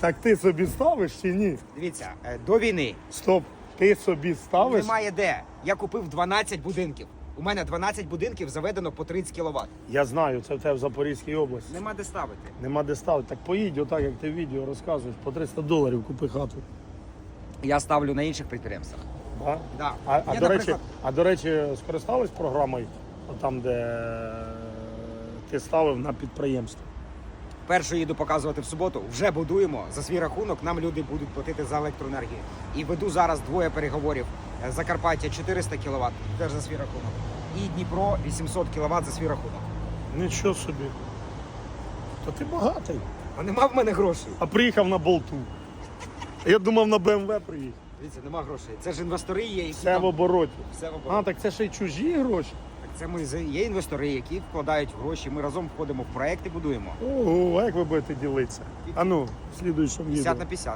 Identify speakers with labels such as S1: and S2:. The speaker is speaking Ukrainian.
S1: Так ти собі ставиш чи ні?
S2: Дивіться, е, до війни
S1: Стоп. Ти собі ставиш?
S2: немає де. Я купив 12 будинків. У мене 12 будинків заведено по 30 кВт.
S1: Я знаю, це в тебе в Запорізькій області.
S2: Нема де ставити.
S1: Нема де ставити. Так поїдь, отак, як ти в відео розказуєш, по 300 доларів купи хату.
S2: Я ставлю на інших підприємствах.
S1: Да?
S2: Да.
S1: А, а,
S2: Я,
S1: до речі,
S2: наприклад,
S1: а до речі, скористались програмою, там, де ти ставив на підприємство.
S2: Першу їду показувати в суботу. Вже будуємо за свій рахунок. Нам люди будуть платити за електроенергію. І веду зараз двоє переговорів. Е, Закарпаття 400 кВт, теж за свій рахунок. І Дніпро 800 кВт за свій рахунок.
S1: Нічого собі. То ти багатий.
S2: А нема в мене грошей.
S1: А приїхав на болту. Я думав на БМВ приїхав.
S2: Дивіться, нема грошей. Це ж інвестори є, які
S1: Все
S2: там-
S1: в обороті.
S2: все в
S1: А, так це ще й чужі гроші.
S2: Це ми є інвестори, які вкладають гроші. Ми разом входимо в проекти, будуємо.
S1: Ого, а як ви будете ділитися? А ну, в слідуючому відео.
S2: 50 на 50.